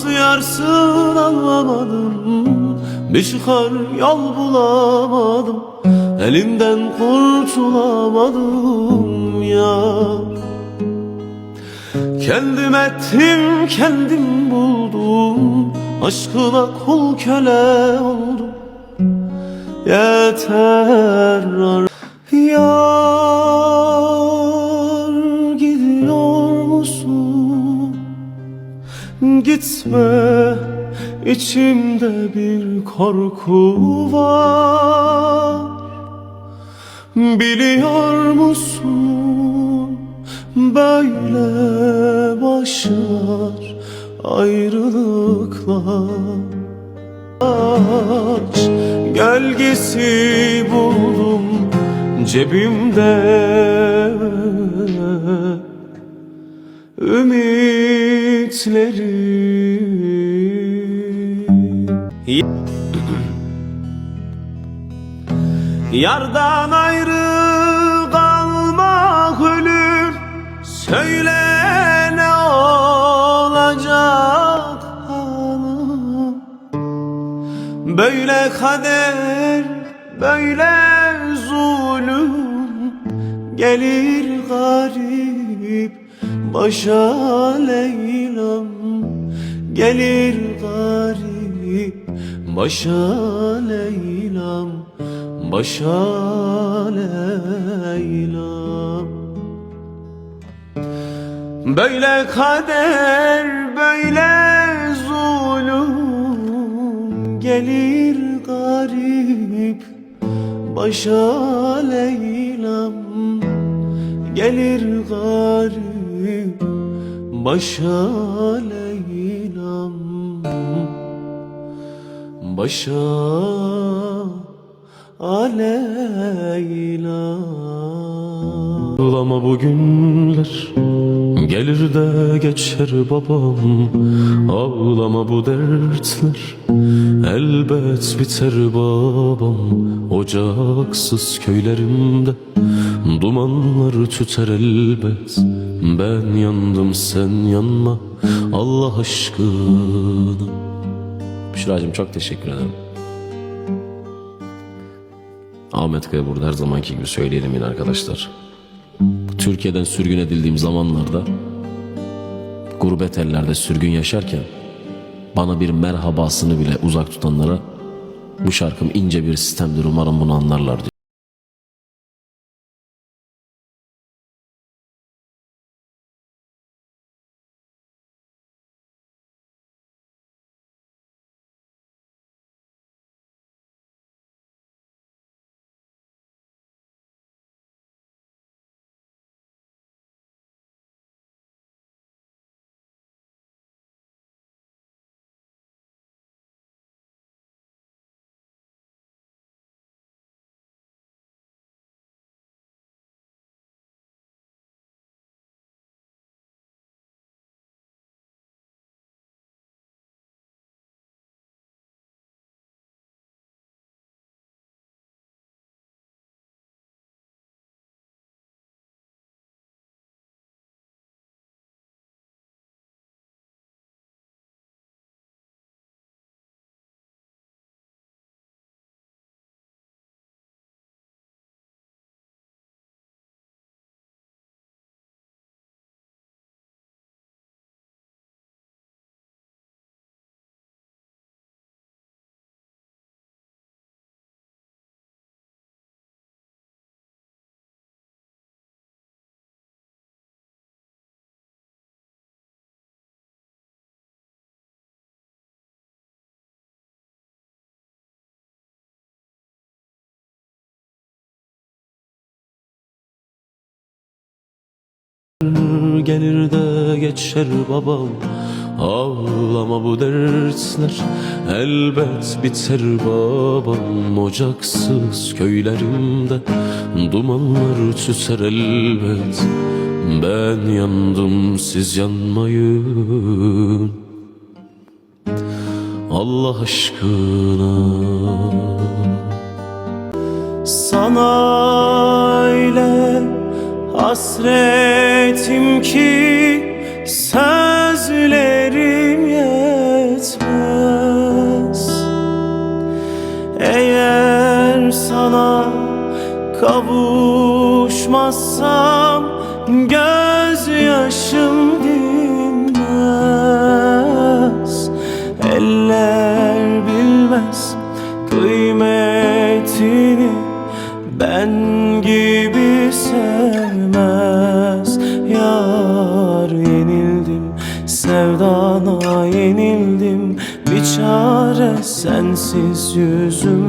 Nasıl yarsın anlamadım. Bir çıkar yol bulamadım. Elimden kurtulamadım ya. Kendim ettim kendim buldum. Aşkına kul köle oldum. Yeter ar- Gitme içimde bir korku var. Biliyor musun? Böyle başlar ayrılıklar. Ağaç gölgesi buldum cebimde Ümitleri. Yardan ayrı kalmak ölüm Söyle ne olacak hanım? Böyle kader böyle zulüm Gelir garip başa Leyla'm Gelir garip başa Leyla'm Başa Leyla'm. Böyle kader böyle zulüm Gelir garip. Başa Leyla'm Gelir garip başa Leyla'm. Başa Aleyla Ağlama bu günler Gelir de geçer babam. Ağlama bu dertler Elbet biter babam. Ocaksız köylerimde Dumanlar tüter elbet. Ben yandım sen yanma. Allah aşkına. Büşra'cığım çok teşekkür ederim. Ahmet Kaya burada her zamanki gibi söyleyelim yine arkadaşlar. Türkiye'den sürgün edildiğim zamanlarda gurbet ellerde sürgün yaşarken bana bir merhabasını bile uzak tutanlara bu şarkım ince bir sistemdir. Umarım bunu anlarlar diyor. Gelir de geçer babam. Ağlama bu dertler Elbet biter babam. Ocaksız köylerimde Dumanlar tüter elbet. Ben yandım siz yanmayın. Allah aşkına. Sana öyle ki sözlerim yetmez. Eğer sana kavuşmazsam gözyaşım sensiz yüzüm